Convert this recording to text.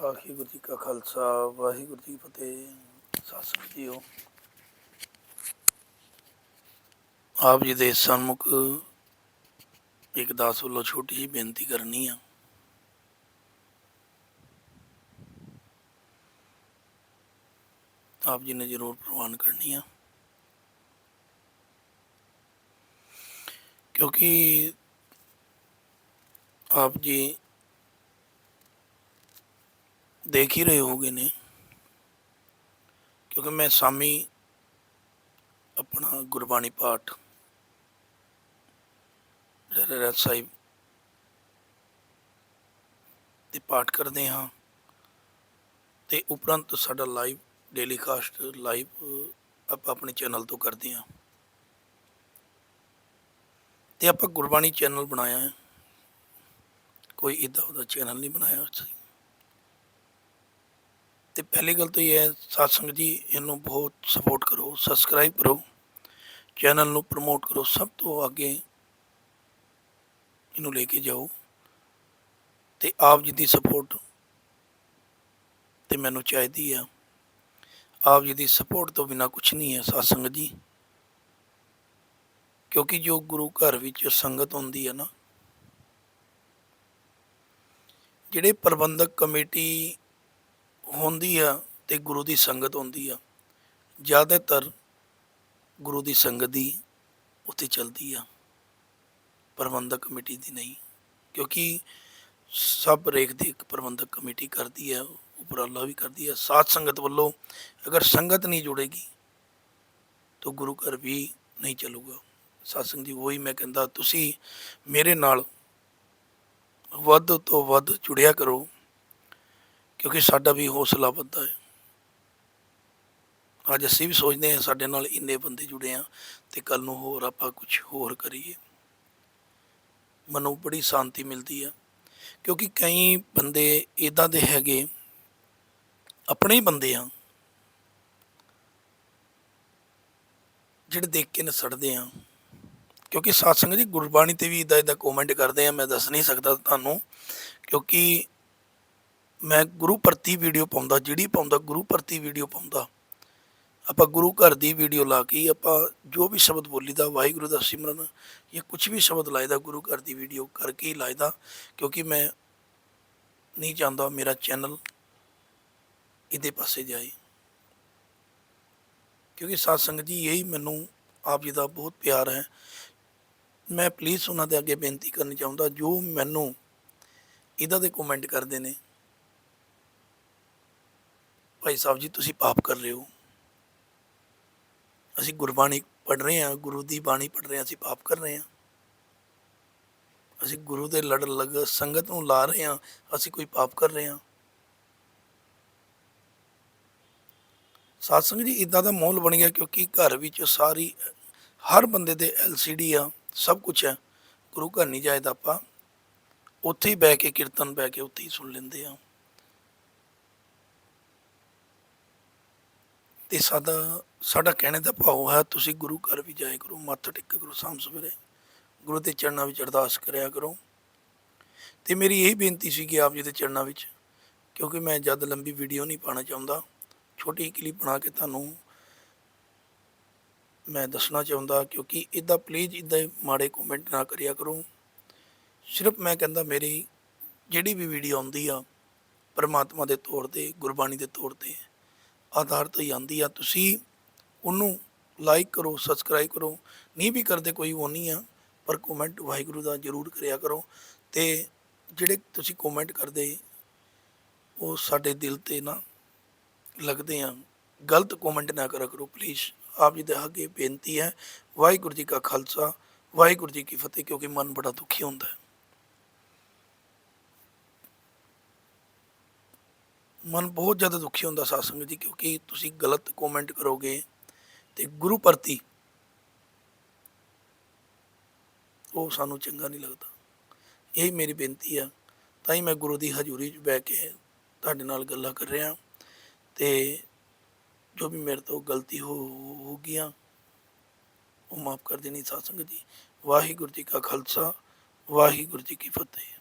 ਵਾਹਿਗੁਰੂ ਜੀ ਕਾ ਖਾਲਸਾ, ਵਾਹਿਗੁਰੂ ਜੀ ਕੀ ਫਤਿਹ। ਸਤਿ ਸ੍ਰੀ ਜੀਓ, ਆਪ ਜੀ ਦੇ ਸਨਮੁਖ ਇੱਕ ਦਾਸ ਵੱਲੋਂ ਛੋਟੀ ਜਿਹੀ ਬੇਨਤੀ ਕਰਨੀ ਆ। ਆਪ ਜੀ ਨੇ ਜ਼ਰੂਰ ਪ੍ਰਵਾਨ ਕਰਨੀ ਆ। ਕਿਉਂਕਿ ਆਪ ਜੀ ਦੇਖ ਹੀ ਰਹੇ ਹੋਗੇ ਨੇ। ਕਿਉਂਕਿ ਮੈਂ ਸਾਮੀ ਆਪਣਾ ਗੁਰਬਾਣੀ ਪਾਠ ਰਹਿਰਾਜ ਸਾਹਿਬ ਦੇ ਪਾਠ ਕਰਦੇ ਹਾਂ ਤੇ ਉਪਰੰਤ ਸਾਡਾ ਲਾਈਵ, ਡੇਲੀ ਕਾਸਟ ਲਾਈਵ ਆਪਾਂ ਆਪਣੇ ਚੈਨਲ ਤੋਂ ਕਰਦੇ ਹਾਂ। ਤੇ ਆਪਾਂ ਗੁਰਬਾਣੀ ਚੈਨਲ ਬਣਾਇਆ ਹੈ। ਕੋਈ ਇਦਾਂ ਉਹਦਾ ਚੈਨਲ ਨਹੀਂ ਬਣਾਇਆ ਅਸੀਂ ਤੇ ਪਹਿਲੀ ਗੱਲ ਤਾਂ ਇਹ ਹੈ, ਸਾਧ ਜੀ, ਇਹਨੂੰ ਬਹੁਤ ਸਪੋਰਟ ਕਰੋ ਸਬਸਕ੍ਰਾਈਬ ਕਰੋ ਚੈਨਲ ਨੂੰ ਪ੍ਰਮੋਟ ਕਰੋ, ਸਭ ਤੋਂ ਅੱਗੇ ਇਹਨੂੰ ਲੈ ਕੇ ਜਾਓ ਤੇ ਆਪ ਜੀ ਦੀ ਸਪੋਰਟ ਤੇ ਮੈਨੂੰ ਚਾਹੀਦੀ ਆ। ਆਪ ਜੀ ਦੀ ਸਪੋਰਟ ਤੋਂ ਬਿਨਾ ਕੁਝ ਨਹੀਂ ਹੈ ਸਾਧ ਜੀ। ਕਿਉਂਕਿ ਜੋ ਗੁਰੂ ਘਰ ਵਿੱਚ ਸੰਗਤ ਹੁੰਦੀ ਹੈ ਨਾ, ਜਿਹੜੇ ਪ੍ਰਬੰਧਕ ਕਮੇਟੀ ਹੁੰਦੀ ਆ ਤੇ ਗੁਰੂ ਦੀ ਸੰਗਤ ਹੁੰਦੀ ਆ। ਜ਼ਿਆਦਾਤਰ ਗੁਰੂ ਦੀ ਸੰਗਤ ਦੀ ਉੱਥੇ ਚਲਦੀ ਆ। ਪ੍ਰਬੰਧਕ ਕਮੇਟੀ ਦੀ ਨਹੀਂ, ਕਿਉਂਕਿ ਸਭ ਰੇਖ ਦੀ ਇੱਕ ਪ੍ਰਬੰਧਕ ਕਮੇਟੀ ਕਰਦੀ ਹੈ ਉਪਰਾਲਾ ਵੀ ਕਰਦੀ ਹੈ ਸਾਧ ਸੰਗਤ ਵੱਲੋਂ ਅਗਰ ਸੰਗਤ ਨਹੀਂ ਜੁੜੇਗੀ, ਤਾਂ ਗੁਰੂ ਘਰ ਵੀ ਨਹੀਂ ਚੱਲੂਗਾ। ਸਾਧ ਸੰਗਤ ਜੀ, ਉਹੀ ਮੈਂ ਕਹਿੰਦਾ, ਤੁਸੀਂ ਮੇਰੇ ਨਾਲ ਵੱਧ ਤੋਂ ਵੱਧ ਜੁੜਿਆ ਕਰੋ। ਕਿਉਂਕਿ ਸਾਡਾ ਵੀ ਹੌਸਲਾ ਵੱਧਦਾ ਹੈ। ਅੱਜ ਅਸੀਂ ਵੀ ਸੋਚਦੇ ਹਾਂ ਸਾਡੇ ਨਾਲ ਇੰਨੇ ਬੰਦੇ ਜੁੜੇ ਆ ਤੇ ਕੱਲ ਨੂੰ ਹੋਰ ਆਪਾਂ ਕੁਝ ਹੋਰ ਕਰੀਏ। ਮਨੋਂ ਬੜੀ ਸ਼ਾਂਤੀ ਮਿਲਦੀ ਆ। ਕਿਉਂਕਿ ਕਈ ਬੰਦੇ ਇਦਾਂ ਦੇ ਹੈਗੇ, ਆਪਣੇ ਹੀ ਬੰਦੇ ਆ, ਜਿਹੜੇ ਦੇਖ ਕੇ ਨਸੜਦੇ ਆ। ਕਿਉਂਕਿ ਸਾਧ ਸੰਗਤ ਜੀ ਗੁਰਬਾਣੀ ਤੇ ਵੀ ਇਦਾਂ ਇਦਾਂ ਕਮੈਂਟ ਕਰਦੇ ਆ, ਮੈਂ ਦੱਸ ਨਹੀਂ ਸਕਦਾ ਤੁਹਾਨੂੰ। ਕਿਉਂਕਿ ਮੈਂ ਗੁਰੂ ਪ੍ਰਤੀ ਵੀਡੀਓ ਪਾਉਂਦਾ, ਜਿਹੜੀ ਪਾਉਂਦਾ, ਗੁਰੂ ਪ੍ਰਤੀ ਵੀਡੀਓ ਪਾਉਂਦਾ। ਆਪਾਂ ਗੁਰੂ ਘਰ ਦੀ ਵੀਡੀਓ ਲਾ ਕੇ ਆਪਾਂ ਜੋ ਵੀ ਸ਼ਬਦ ਬੋਲੀਦਾ, ਵਾਹਿਗੁਰੂ ਦਾ ਸਿਮਰਨ ਜਾਂ ਕੁਝ ਵੀ ਸ਼ਬਦ ਲਾਇਦਾ ਗੁਰੂ ਘਰ ਦੀ ਵੀਡੀਓ ਕਰਕੇ ਹੀ ਲਾਇਦਾ ਕਿਉਂਕਿ ਮੈਂ ਨਹੀਂ ਚਾਹੁੰਦਾ ਮੇਰਾ ਚੈਨਲ ਇਹਦੇ ਪਾਸੇ ਜਾਏ। ਕਿਉਂਕਿ ਸਾਧ ਸੰਗਤ ਜੀ, ਇਹੀ ਮੈਨੂੰ ਆਪ ਜੀ ਦਾ ਬਹੁਤ ਪਿਆਰ ਹੈ। ਮੈਂ ਪਲੀਜ਼ ਉਹਨਾਂ ਦੇ ਅੱਗੇ ਬੇਨਤੀ ਕਰਨੀ ਚਾਹੁੰਦਾ, ਜੋ ਮੈਨੂੰ ਇਹਦਾ ਦੇ ਕਮੈਂਟ ਕਰਦੇ ਨੇ ਭਾਈ ਸਾਹਿਬ ਜੀ, ਤੁਸੀਂ ਪਾਪ ਕਰ ਰਹੇ ਹੋ। ਅਸੀਂ ਗੁਰਬਾਣੀ ਪੜ੍ਹ ਰਹੇ ਹਾਂ, ਗੁਰੂ ਦੀ ਬਾਣੀ ਪੜ੍ਹ ਰਹੇ ਹਾਂ, ਅਸੀਂ ਪਾਪ ਕਰ ਰਹੇ ਹਾਂ। ਅਸੀਂ ਗੁਰੂ ਦੇ ਲੜ ਲੱਗ ਸੰਗਤ ਨੂੰ ਲਾ ਰਹੇ ਹਾਂ, ਅਸੀਂ ਕੋਈ ਪਾਪ ਕਰ ਰਹੇ ਹਾਂ। ਸਾਧ ਜੀ ਇਦਾਂ ਦਾ ਮਾਹੌਲ ਬਣ ਗਿਆ ਕਿਉਂਕਿ ਘਰ ਵਿੱਚ ਸਾਰੀ, ਹਰ ਬੰਦੇ ਦੇ ਐਲਸੀਡੀ ਆ, ਸਭ ਕੁਝ ਹੈ। ਗੁਰੂ ਘਰ ਨਹੀਂ ਜਾਇਦਾ ਆਪਾਂ। ਉੱਥੇ ਹੀ ਬਹਿ ਕੇ ਕੀਰਤਨ ਬਹਿ ਕੇ ਉੱਥੇ ਹੀ ਸੁਣ ਲੈਂਦੇ ਆ ਅਤੇ ਸਾਦਾ ਸਾਡਾ ਕਹਿਣੇ ਦਾ ਭਾਵ ਹੈ, ਤੁਸੀਂ ਗੁਰੂ ਘਰ ਵੀ ਜਾਇਆ ਕਰੋ, ਮੱਥਾ ਟੇਕਿਆ ਕਰੋ ਸ਼ਾਮ ਸਵੇਰੇ। ਗੁਰੂ ਦੇ ਚਰਨਾਂ ਵਿੱਚ ਅਰਦਾਸ ਕਰਿਆ ਕਰੋ। ਤੇ ਮੇਰੀ ਇਹ ਬੇਨਤੀ ਸੀ ਕਿ ਆਪ ਜੀ ਦੇ ਚਰਨਾਂ ਵਿੱਚ, ਕਿਉਂਕਿ ਮੈਂ ਜਦ ਲੰਬੀ ਵੀਡੀਓ ਨਹੀਂ ਪਾਣਾ ਚਾਹੁੰਦਾ, ਛੋਟੀ ਕਲਿੱਪ ਬਣਾ ਕੇ ਤੁਹਾਨੂੰ ਮੈਂ ਦੱਸਣਾ ਚਾਹੁੰਦਾ, ਕਿਉਂਕਿ ਇਦਾਂ ਪਲੀਜ਼ ਇਦਾਂ ਮਾੜੇ ਕਮੈਂਟ ਨਾ ਕਰਿਆ ਕਰੋ। ਸਿਰਫ ਮੈਂ ਕਹਿੰਦਾ ਮੇਰੀ ਜਿਹੜੀ ਵੀ ਵੀਡੀਓ ਆਉਂਦੀ ਆ, ਪਰਮਾਤਮਾ ਦੇ ਤੌਰ ਤੇ, ਗੁਰਬਾਣੀ ਦੇ ਤੌਰ ਤੇ ਆਧਾਰ ਤੇ ਹੀ ਆਉਂਦੀ ਆ, ਤੁਸੀਂ ਉਹਨੂੰ ਲਾਈਕ ਕਰੋ ਸਬਸਕ੍ਰਾਈਬ ਕਰੋ। ਨਹੀਂ ਵੀ ਕਰਦੇ ਕੋਈ, ਉਹ ਨਹੀਂ ਆ, ਪਰ ਕਮੈਂਟ ਵਾਹਿਗੁਰੂ ਦਾ ਜ਼ਰੂਰ ਕਰਿਆ ਕਰੋ। ਤੇ ਜਿਹੜੇ ਤੁਸੀਂ ਕਮੈਂਟ ਕਰਦੇ, ਉਹ ਸਾਡੇ ਦਿਲ ਤੇ ਨਾ ਲੱਗਦੇ ਆ। ਗਲਤ ਕਮੈਂਟ ਨਾ ਕਰਿਆ ਕਰੋ ਪਲੀਜ਼ ਆਪ ਜੀ ਦੇ ਅੱਗੇ ਬੇਨਤੀ ਹੈ, ਵਾਹਿਗੁਰੂ ਜੀ ਕਾ ਖਾਲਸਾ, ਵਾਹਿਗੁਰੂ ਜੀ ਕੀ ਫਤਿਹ, ਕਿਉਂਕਿ ਮਨ ਬੜਾ ਦੁਖੀ ਹੁੰਦਾ ਹੈ। ਮਨ ਬਹੁਤ ਜ਼ਿਆਦਾ ਦੁਖੀ ਹੁੰਦਾ ਸਾਧ ਸੰਗਤ ਜੀ, ਕਿਉਂਕਿ ਤੁਸੀਂ ਗਲਤ ਕਮੈਂਟ ਕਰੋਗੇ ਤੇ ਗੁਰੂ ਪ੍ਰਤੀ ਉਹ ਸਾਨੂੰ ਚੰਗਾ ਨਹੀਂ ਲੱਗਦਾ। ਇਹੀ ਮੇਰੀ ਬੇਨਤੀ ਆ। ਤਾਂ ਹੀ ਮੈਂ ਗੁਰੂ ਦੀ ਹਜ਼ੂਰੀ 'ਚ ਬਹਿ ਕੇ ਤੁਹਾਡੇ ਨਾਲ ਗੱਲਾਂ ਕਰ ਰਿਹਾ। ਤੇ ਜੋ ਵੀ ਮੇਰੇ ਤੋਂ ਗਲਤੀ ਹੋ ਹੋ ਗਈਆਂ, ਉਹ ਮਾਫ ਕਰ ਦੇਣੀ ਸਾਧ ਸੰਗਤ ਜੀ। ਵਾਹਿਗੁਰੂ ਜੀ ਕਾ ਖਾਲਸਾ, ਵਾਹਿਗੁਰੂ ਜੀ ਕੀ ਫਤਿਹ।